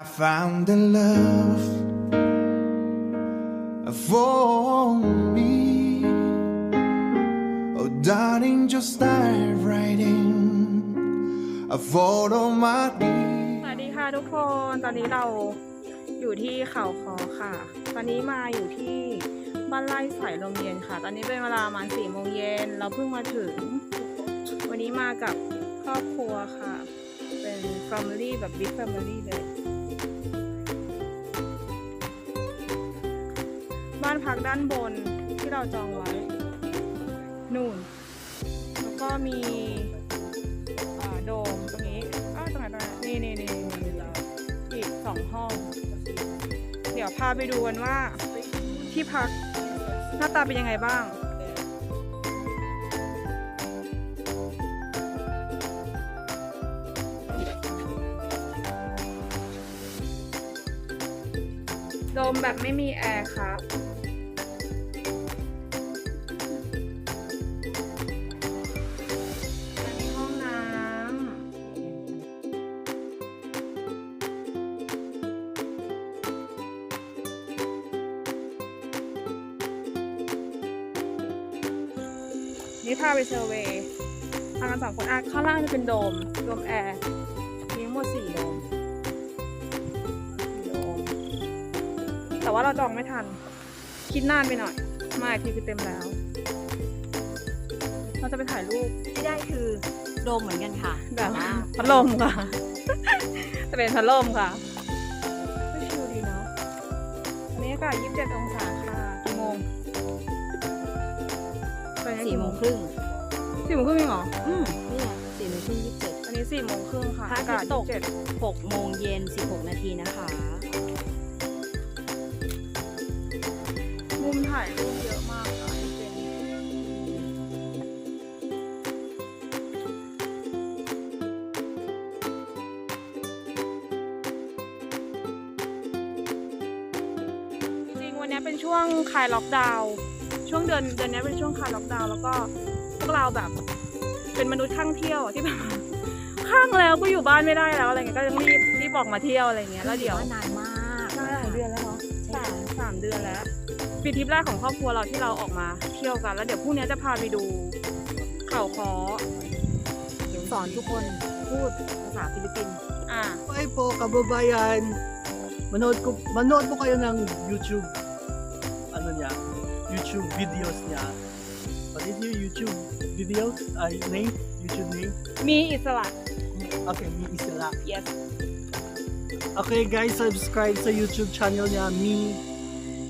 I found a love for me. Oh, darling, just dive right in. I follow my สวัสดีค่ะทุกคน ตอนนี้เราอยู่ที่เขาคอค่ะ ตอนนี้มาอยู่ที่บ้านไร่สายลมเย็นค่ะ ตอนนี้เป็นเวลาประมาณสี่โมงเย็น เราเพิ่งมาถึง วันนี้มากับครอบครัวค่ะ เป็น Family แบบ Big Family เลย พักด้านบนที่เราจองไว้ นู่น แล้วก็มีโดมตรงนี้อ้าวตรงไหนตรงไหนนี่นี่นี่นี่อีกสองห้อง เดี๋ยวพาไปดูกันว่า ที่พักหน้าตาเป็นยังไงบ้างโดมแบบไม่มีแอร์ครับาไปเซอร์เวย์ทางกันสองคนอะข้างล่างจะเป็นโดม โดมแอร์มีทั้งหมดสี่โดมสี่โดม แต่ว่าเราจองไม่ทัน คิดนานไปหน่อย มาอีกทีคือเต็มแล้ว เราจะไปถ่ายรูป ที่ได้คือโดมเหมือนกันค่ะ แบบว่าพัดลมค่ะ จะเป็นพัดลมค่ะก็ชิลดีเนาะอันนี้อากาศ27 องศาค่ะกี่โมงตอนนี้ สี่กี่โมงครึ่งสี่โมงครึ่งเองเหรออืมเนี่ยสี่โมงครึ่งยี่สิบเจ็ดอันนี้สี่โมงครึ่งค่ะพระอาทิอากาศตย์ตก27หกโมงเย็นสิบหกนาทีนะคะมุมถ่ายรูปเยอะมากค่ะให้เป็นจริงๆวันนี้เป็นช่วงคลายล็อกดาวน์ ช่วงเดือนเดือนนี้เป็นช่วงคลายล็อกดาวน์แล้วก็พวกเราแบบเป็นมนุษย์ข้างเที่ยวที่แบบข้างแล้วก็อยู่บ้านไม่ได้แล้วอะไรเงี้ยก็ยังรีบรีบออกมาเที่ยวอะไรเงี้ยแล้วเดี๋ยวว่านานมากใช่หลายเดือนแล้วเนาะใช่สามสามเดือนแล้วปีทริปแรกของครอบครัวเราที่เราออกมาเที่ยวกัน แล้วเดี๋ยวพรุ่งนี้จะพาไปดูเขาคอเดี๋ยวสอนทุกคนพูดภาษาฟิลิปปินส์อะ Hi po, kababayan. Manood, ko, manood po kayo ng YouTube, ano niya, YouTube videos niya. What is your YouTube videos? Uh, name? YouTube name? Me Isala. Okay, Me Isala. Yes. Okay guys, subscribe sa YouTube channel niya, Me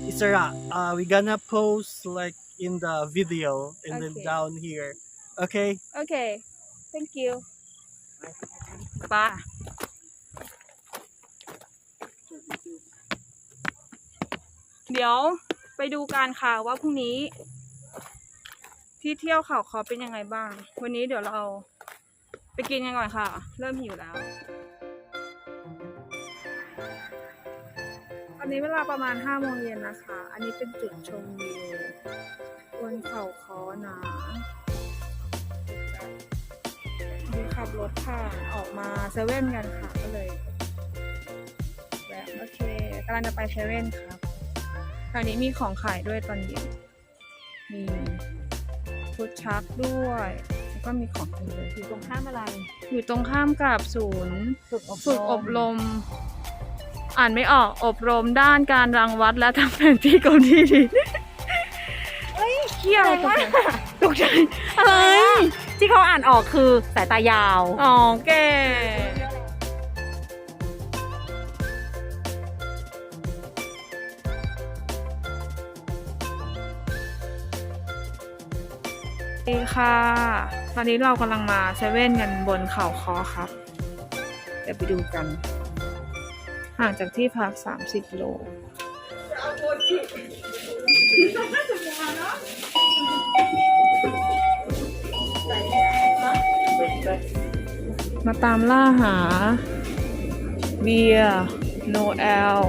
Isara. Uh, we gonna post like in the video and okay. then down here. Okay? Okay. Thank you. Bye. Bye. 聊。 ไปดูการค่ะว่าพรุ่งนี้ ที่เที่ยวเขาคอเป็นยังไงบ้าง วันนี้เดี๋ยวเราไปกินกันก่อนค่ะ เริ่มหิวแล้วตอนนี้เวลาประมาณ5โมงเย็นนะคะ อันนี้เป็นจุดชมวิวบนเขาคอนะมีขับรถผ่านออกมาเซเว่นกันค่ะก็เลยแวะโอเคกำลังจะไปเซเว่นครับ คราวนี้มีของขายด้วยตอนเย็น มีฟุตชักด้วย แล้วก็มีของกินเลยอยู่ตรงข้ามอะไร อยู่ตรงข้ามกับศูนย์ฝึกอบฝึกอบรม อ่านไม่ออกอบรมด้านการรังวัดและทำแผนที่กรมที่ดินเฮ้ยเขี้ยวตกใจตกใจอะไรที่เขาอ่านออกคือสายตายาว อ๋อแก ดีค่ะ ตอนนี้เรากำลังมาเซเว่นกันบนเขาคอครับ เดี๋ยวไปดูกัน ห่างจากที่พัก 30 โลมาตามล่าหา เบียร์โนแอล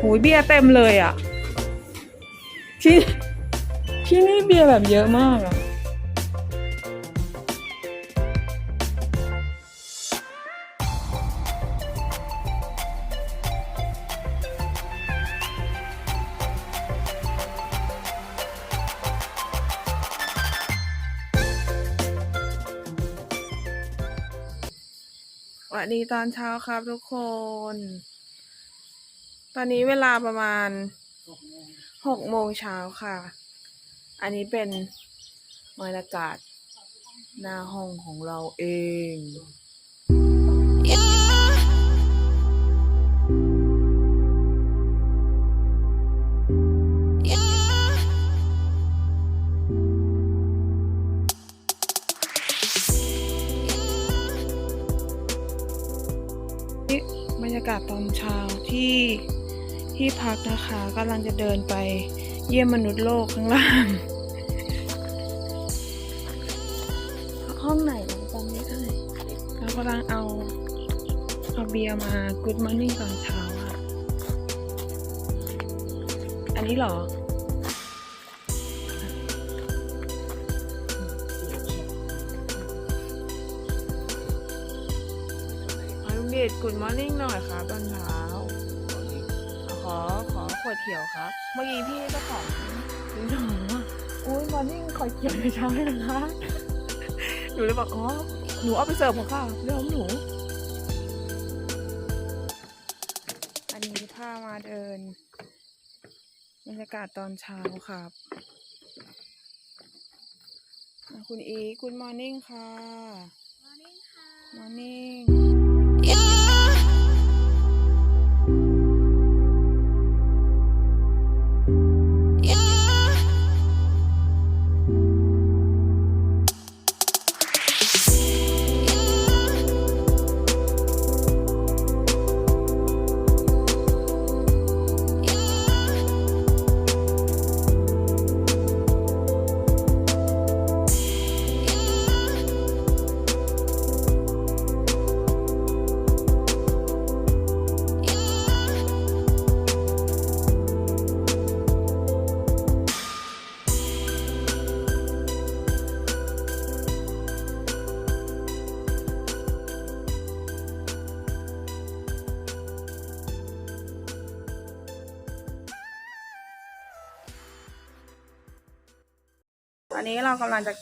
หูยเบียร์เต็มเลยอะที่ ที่นี่เบียร์แบบเยอะมากอะวัสดีตอนเช้าครับทุกคน ตอนนี้เวลาประมาณหกโมงเช้าค่ะ อันนี้เป็นบรรยากาศหน้าห้องของเราเอง บรรยากาศตอนเช้าที่ที่พักนะคะกำลังจะเดินไปเยี่ยมมนุษย์โลกข้างล่างำลังเอา เอาเบียร์มา Good Morning ตอนเช้าอะอันนี้เหรอขอลุงเดช Good Morning หน่อยครับตอนเช้า ขอขอขวดเขียวครับ เมื่อกี้พี่เจ้าของถึงถามว่าอุ้ยมอร์นิ่งขอเขียวในเช้าเลยนะคะหนูเลยบอกอ๋อ หนูเอาไปเสิร์ฟของค่ะเรื่องของหนู อันนี้พามาเดินบรรยากาศตอนเช้าครับอะคุณอีคุณมอร์นิ่งค่ะ มอร์นิ่งค่ะ มอร์นิ่ง ตอนนี้เรากำลังจะ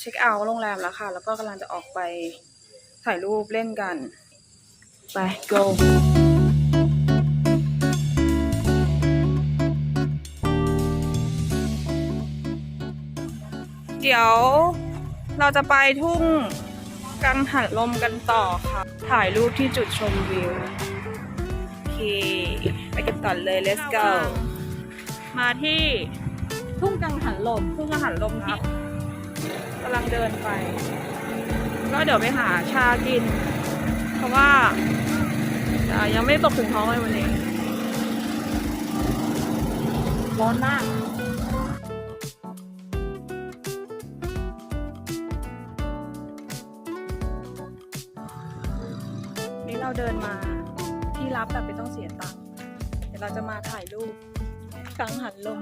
เช็คเอาท์โรงแรมแล้วค่ะ แล้วก็กำลังจะออกไปถ่ายรูปเล่นกัน ไป go เดี๋ยวเราจะไปทุ่งกังหันลมกันต่อค่ะ ถ่ายรูปที่จุดชมวิว โอเค ไปกันต่อเลย let's go มาที่ ทุ่งกังหันลมทุ่งอาหารลมที่กำลังเดินไป ก็เดี๋ยวไปหาชากิน เพราะว่าอ่ายังไม่ตกถึงท้องเลยวันนี้ร้อนมากนี่เราเดินมาที่รับแบบไม่ต้องเสียตังค์เดี๋ยวเราจะมาถ่ายรูปกังหันลม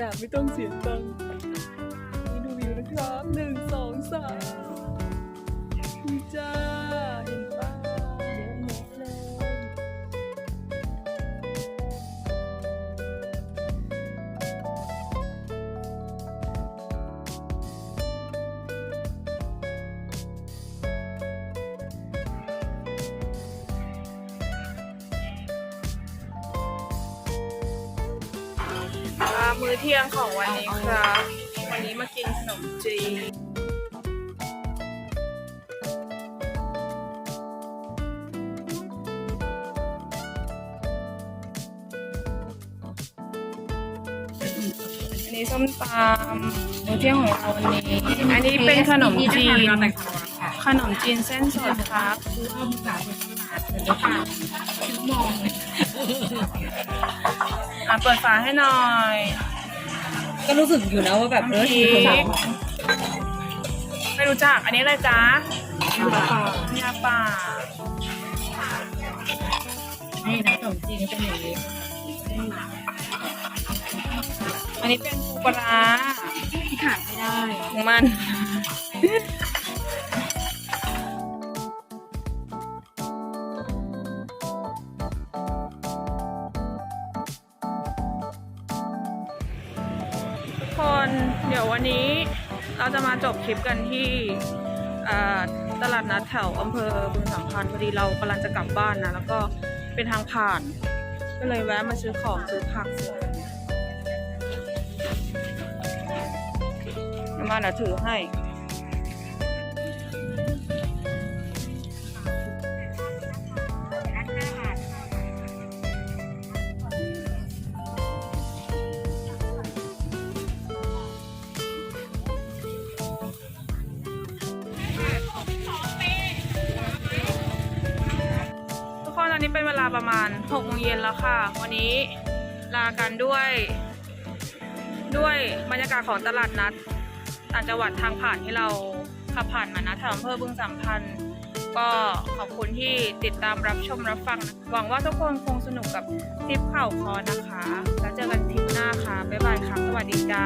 แบบไม่ต้องเสียตังค์นี่ดูวิวนะครับหนึ่งสองสามจ้าเห็น มื้อเที่ยงของวันนี้ครับ วันนี้มากินขนมจีนอันนี้ส้มตำมื้อเที่ยงของเราวันนี้ อันนี้เป็นขนมจีน ขนมจีนเส้นสดครับอะเปิดฝาให้หน่อย ก็รู้สึกอยู่นะว่าแบบเออน้ำพริกไม่รู้จัก อันนี้อะไรจ๊ะยาป่านี่นะขนมจีนเป็นอย่างนี้ อันนี้เป็นปูปลาร้าที่ขาดไม่ได้ของมัน คน เดี๋ยววันนี้เราจะมาจบคลิปกันที่ตลาดนัดแถวอำเภอบึงสัมพันธ์พอดีเรากำลังจะกลับบ้านนะ แล้วก็เป็นทางผ่าน ก็เลยแวะมาซื้อของซื้อผักซื้ออะไรเนี่ยเอามาเดี๋ยวถือให้ นี้เป็นเวลาประมาณ6โมงเย็นแล้วค่ะ วันนี้ลากันด้วย ด้วยบรรยากาศของตลาดนัดต่างจังหวัดทางผ่านที่เราขับผ่านมานะแถวอำเภอบึงสัมพันธ์ก็ขอบคุณที่ติดตามรับชมรับฟังนะหวังว่าทุกคนคงสนุกกับทริปเข่าคอนะคะ แล้วเจอกันทริปหน้าค่ะ บ๊ายบายค่ะ สวัสดีจ้า